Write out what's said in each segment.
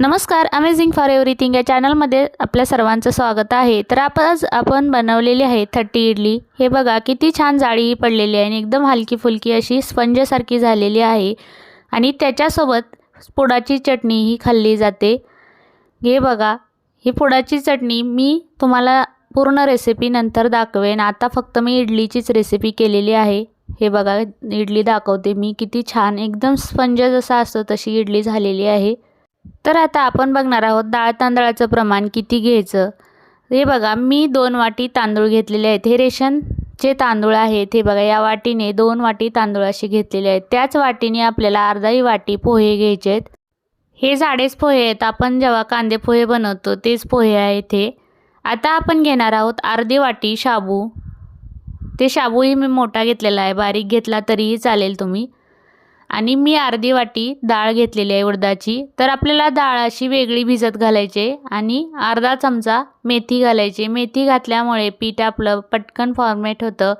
नमस्कार amazing for everything या चॅनलमध्ये आपल्या सर्वांचं स्वागत आहे. तर आपण आज आपण बनवलेली आहे थट्टी इडली. हे बघा किती छान जाळी पडलेली आहे आणि एकदम हलकी फुलकी अशी स्पंजसारखी झालेली आहे. आणि त्याच्यासोबत पुडाची चटणी ही खाल्ली जाते. हे बघा ही पुडाची चटणी मी तुम्हाला पूर्ण रेसिपी नंतर दाखवेन. आता फक्त मी इडलीचीच रेसिपी केलेली आहे. हे बघा इडली दाखवते मी. किती छान एकदम स्पंज जसा असतो तशी इडली झालेली आहे. तर आता आपण बघणार आहोत डाळ तांदळाचं प्रमाण किती घ्यायचं? हे बघा मी दोन वाटी तांदूळ घेतलेले आहेत. हे रेशनचे तांदूळ आहेत हे बघा या वाटीने दोन वाटी तांदूळ असे घेतलेले आहेत. त्याच वाटीने आपल्याला अर्धाही वाटी पोहे घ्यायचे आहेत. हे जाडेच पोहे आहेत. आपण जेव्हा कांदे पोहे बनवतो तेच पोहे आहेत हे. आता आपण घेणार आहोत अर्धी वाटी शाबू. ते शाबूही मी मोठा घेतलेला आहे. बारीक घेतला तरीही चालेल तुम्ही. आणि मी अर्धी वाटी डाळ घेतलेली आहे उडदाची. तर आपल्याला डाळ अशी वेगळी भिजत घालायची आणि अर्धा चमचा मेथी घालायची. मेथी घातल्यामुळे पीठ आपलं पटकन फॉर्मेट होतं.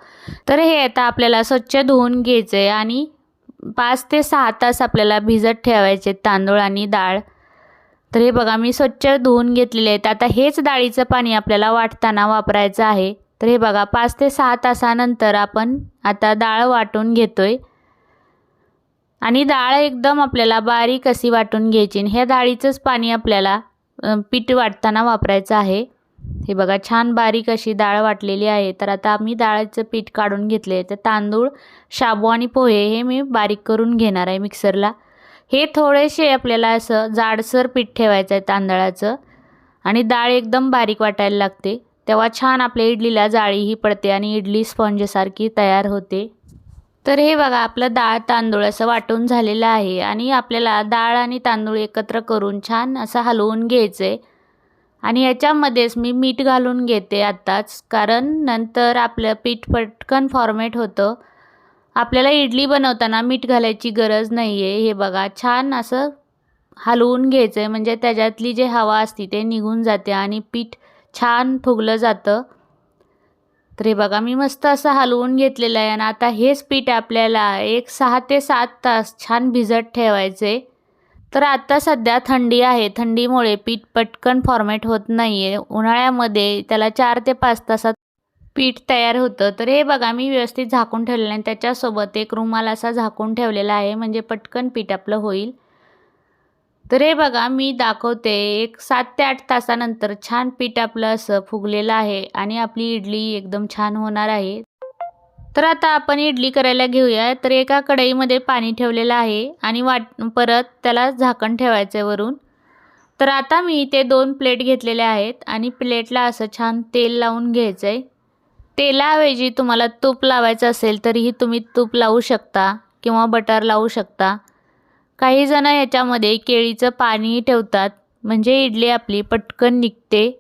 तर हे आता आपल्याला स्वच्छ धुवून घ्यायचं आहे आणि पाच ते सहा तास आपल्याला भिजत ठेवायचे तांदूळ आणि डाळ. तर हे बघा मी स्वच्छ धुवून घेतलेले आहेत. आता हेच डाळीचं पाणी आपल्याला वाटताना वापरायचं आहे. तर हे बघा पाच ते सहा तासानंतर आपण आता डाळ वाटून घेतोय. आणि डाळ एकदम आपल्याला बारीक अशी वाटून घ्यायची. ह्या डाळीचंच पाणी आपल्याला पीठ वाटताना वापरायचं आहे. हे बघा छान बारीक अशी डाळ वाटलेली आहे. तर आता आम्ही डाळीचं पीठ काढून घेतले तर तांदूळ शाबू आणि पोहे हे मी बारीक करून घेणार आहे मिक्सरला. हे थोडेसे आपल्याला असं जाडसर पीठ ठेवायचं आहे तांदळाचं. आणि डाळ एकदम बारीक वाटायला लागते. तेव्हा छान आपल्या इडलीला जाळीही पडते आणि इडली स्पॉन्जसारखी तयार होते. तर हे बघा आपलं डाळ तांदूळ असं वाटून झालेलं आहे आणि आपल्याला डाळ आणि तांदूळ एकत्र करून छान असं हलवून घ्यायचं आहे आणि याच्यामध्येच मी मीठ घालून घेते आत्ताच कारण नंतर आपलं पीठ पटकन फॉर्मेट होतं. आपल्याला इडली बनवताना मीठ घालायची गरज नाही आहे हे बघा छान असं हलवून घ्यायचं आहे म्हणजे त्याच्यातली जे हवा असते ते निघून जाते आणि पीठ छान फुगलं जातं. तर हे बघा मी मस्त असं हलवून घेतलेलं आहे आणि आता हेच पीठ आपल्याला एक सहा ते सात तास छान भिजत ठेवायचे. तर आता सध्या थंडी आहे. थंडीमुळे पीठ पटकन फॉर्मेट होत नाही आहे उन्हाळ्यामध्ये त्याला चार ते पाच तासात पीठ तयार होतं. तर हे बघा मी व्यवस्थित झाकून ठेवलेलं आहे त्याच्यासोबत एक रुमाल असा झाकून ठेवलेला आहे. म्हणजे पटकन पीठ आपलं होईल. तर हे बघा मी दाखवते एक सात ते आठ तासानंतर छान पीठ आपलं असं फुगलेलं आहे आणि आपली इडली एकदम छान होणार आहे. तर आता आपण इडली करायला घेऊया. तर एका कढईमध्ये पाणी ठेवलेलं आहे आणि वाट परत त्याला झाकण ठेवायचं आहे वरून. तर आता मी इथे दोन प्लेट घेतलेल्या आहेत आणि प्लेटला असं छान तेल लावून घ्यायचं आहे तेलाऐवजी तुम्हाला तूप लावायचं असेल तरीही तुम्ही तूप लावू शकता किंवा बटर लावू शकता. काही जण याच्यामध्ये केळीचं पाणी ठेवतात. म्हणजे इडली आपली पटकन निघते.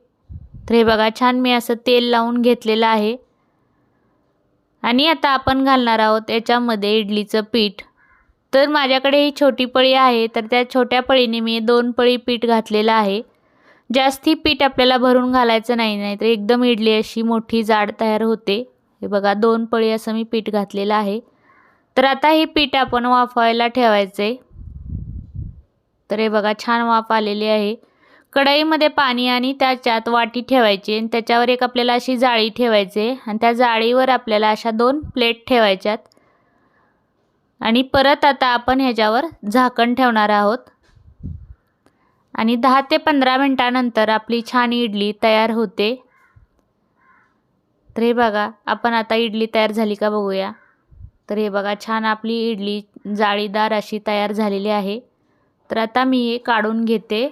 तर हे बघा छान मी असं तेल लावून घेतलेलं आहे. आणि आता आपण घालणार आहोत याच्यामध्ये इडलीचं पीठ. तर माझ्याकडे ही छोटी पळी आहे. तर त्या छोट्या पळीने मी दोन पळी पीठ घातलेलं आहे. जास्ती पीठ आपल्याला भरून घालायचं नाही नाही तर एकदम इडली अशी मोठी जाड तयार होते. हे बघा दोन पळी असं मी पीठ घातलेलं आहे. तर आता हे पीठ आपण वाफवायला ठेवायचं आहे तर हे बघा छान वाफ आलेली आहे. कढईमध्ये पाणी आणि त्याच्यात वाटी ठेवायची आणि त्याच्यावर एक आपल्याला अशी जाळी ठेवायची आणि त्या जाळीवर आपल्याला अशा दोन प्लेट ठेवायच्यात. आणि परत आता आपण ह्याच्यावर झाकण ठेवणार आहोत. आणि दहा ते पंधरा मिनटानंतर आपली छान इडली तयार होते. तर हे बघा आपण आता इडली तयार झाली का बघूया. तर हे बघा छान आपली इडली जाळीदार अशी तयार झालेली आहे. तर आता मी हे काढून घेते.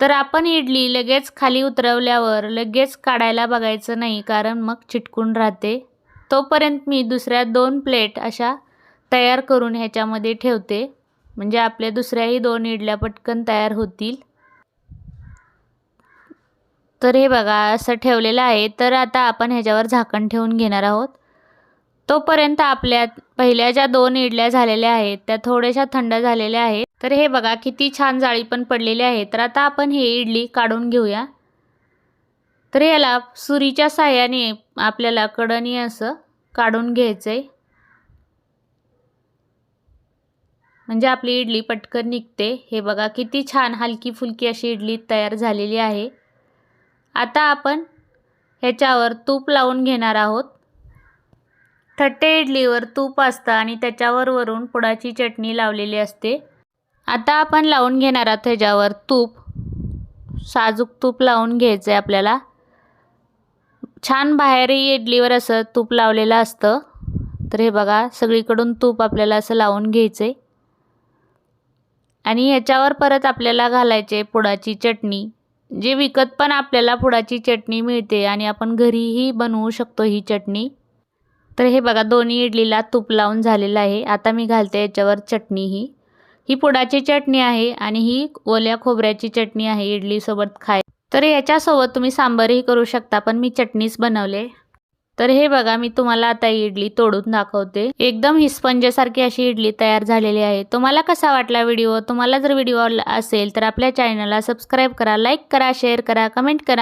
तर आपण इडली लगेच खाली उतरवल्यावर लगेच काढायला बघायचं नाही कारण मग चिटकून राहते. तोपर्यंत मी दुसऱ्या दोन प्लेट अशा तयार करून ह्याच्यामध्ये ठेवते. म्हणजे आपल्या दुसऱ्याही दोन इडल्या पटकन तयार होतील. तर हे बघा असं ठेवलेलं आहे. तर आता आपण ह्याच्यावर झाकण ठेवून घेणार आहोत. तोपर्यंत आपल्या पहिल्या ज्या दोन इडल्या झालेल्या आहेत त्या थोड्याशा थंड झालेल्या आहेत. तर हे बघा किती छान जाळी पण पडलेली आहे. तर आता आपण हे इडली काढून घेऊया. तर याला सुरीच्या साह्याने आपल्याला कडणी असं काढून घ्यायचं आहे म्हणजे आपली इडली पटकन निघते. हे बघा किती छान हलकी फुलकी अशी इडली तयार झालेली आहे. आता आपण ह्याच्यावर तूप लावून घेणार आहोत. थट्टे इडलीवर तूप असतं आणि त्याच्यावर वरून पुडाची चटणी लावलेली असते. आता आपण लावून घेणार आहोत ह्याच्यावर तूप. साजूक तूप लावून घ्यायचं आहे आपल्याला. छान बाहेरही इडलीवर असं तूप लावलेलं असतं. तर हे बघा सगळीकडून तूप आपल्याला असं लावून घ्यायचं आहे आणि ह्याच्यावर परत आपल्याला घालायचे पुडाची चटणी. जे विकत पण आपल्याला पुडाची चटणी मिळते आणि आपण घरीही बनवू शकतो ही चटणी. तर हे बघा दोन्ही इडलीला तूप लावून झालेलं आहे. आता मी घालते याच्यावर चटणी ही. ही पुडाची चटणी आहे आणि ही ओल्या खोबऱ्याची चटणी आहे इडलीसोबत खाय. तर याच्यासोबत तुम्ही सांबारही करू शकता पण मी चटणीच बनवले. तर हे बघा मी तुम्हाला आता ही इडली तोडून दाखवते. एकदम हिस्पंजेसारखी अशी इडली तयार झालेली आहे. तुम्हाला कसा वाटला व्हिडिओ? तुम्हाला जर व्हिडिओ असेल तर आपल्या चॅनलला सबस्क्राईब करा लाईक करा शेअर करा कमेंट करा.